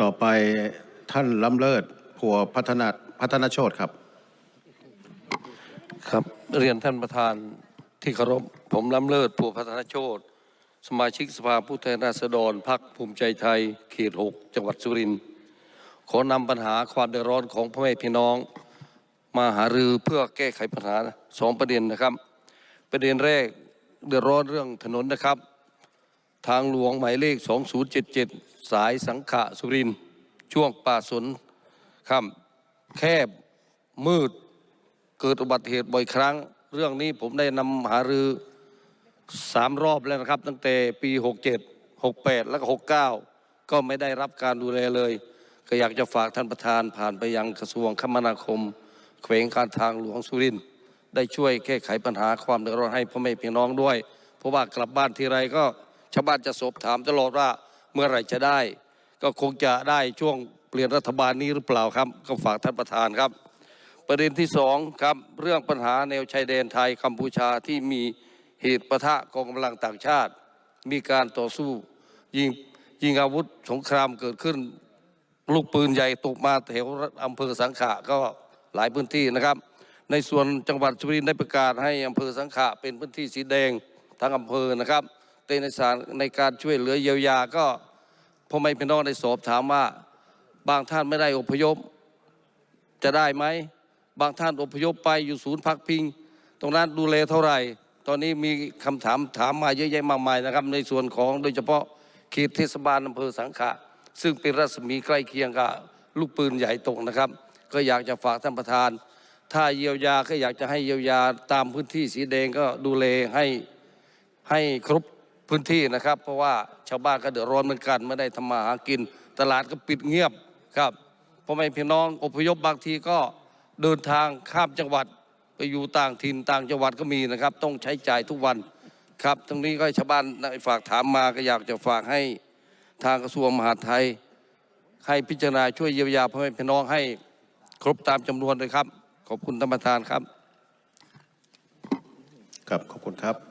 ต่อไปท่านล้ำเลิศพัวพัฒนาพัฒนาโชตครับ ครับเรียนท่านประธานที่เคารพผมล้ำเลิศผัวพัฒนาโชตสมาชิกสภาผู้แทนราษฎรพรรคภูมิใจไทยเขตหกจังหวัดสุรินทร์ขอนำปัญหาความเดือดร้อนของพ่อแม่พี่น้อง มาหารือเพื่อแก้ไขปัญหาสองประเด็นนะครับ ประเด็นแรกเดือดร้อนเรื่องถนนนะครับ ทางหลวงหมายเลข 2077 สายสังขะสุรินช่วงป่าสนค่ำแคบมืด เกิดอุบัติเหตุบ่อยครั้ง เรื่องนี้ผมได้นำหารือสามรอบแล้วนะครับ ตั้งแต่ปี 67 68 แล้วก็ 69 ก็ไม่ได้รับการดูแลเลย ก็อยากจะฝากท่านประธานผ่านไปยังกระทรวงคมนาคม แขวงการทางหลวงสุรินทร์ได้ช่วยแก้ไขปัญหาความเดือดร้อนให้พ่อแม่พี่น้องด้วย เพราะว่ากลับบ้านทีไรก็ชาวบ้านจะสอบถามตลอดว่าเมื่อไหร่จะได้ ก็คงจะได้ช่วงเปลี่ยนรัฐบาลนี้หรือเปล่าครับ ก็ฝากท่านประธานครับ ประเด็นที่สองครับเรื่องปัญหาแนวชายแดนไทยกัมพูชาที่มีเหตุปะทะกองกำลังต่างชาติ มีการต่อสู้ยิงยิงอาวุธสงครามเกิดขึ้น ลูกปืนใหญ่ตกมาแถวอำเภอสังขะก็ หลายพื้นที่นะครับ ในส่วนจังหวัดสุรินทร์ได้ประกาศให้อำเภอสังขะเป็นพื้นที่สีแดงทั้งอำเภอนะครับแต่ในสารในการช่วยเหลือเยียวยาก็พ่อแม่พี่น้องได้สอบถามว่า บางท่านไม่ได้อพยพจะได้ไหม บางท่านอพยพไปอยู่ศูนย์พักพิง ตรงนั้นดูแลเท่าไหร่ ตอนนี้มีคำถามถามมาเยอะแยะมากมายนะครับ ในส่วนของโดยเฉพาะเขตเทศบาลอำเภอสังขะ ซึ่งเป็นรัศมีใกล้เคียงกับลูกปืนใหญ่ตกนะครับ ก็อยากจะฝากท่านประธาน ถ้าเยียวยาก็อยากจะให้เยียวยาตามพื้นที่สีแดงก็ดูแลให้ให้ครบพื้นที่นะครับ เพราะว่าชาวบ้านก็เดือดร้อนเหมือนกันไม่ได้ทำมาหากิน ตลาดก็ปิดเงียบครับพ่อแม่พี่น้องอพยพบางทีก็เดินทางข้ามจังหวัดไปอยู่ต่างถิ่นต่างจังหวัดก็มีนะครับ ต้องใช้จ่ายทุกวันครับ ตรงนี้ก็ชาวบ้านได้ฝากถามมาก็อยากจะฝากให้ทางกระทรวงมหาดไทย ให้พิจารณาช่วยเยียวยาพ่อแม่พี่น้องให้ ครบตามจำนวนเลยครับขอบคุณท่านประธานครับครับขอบคุณครับ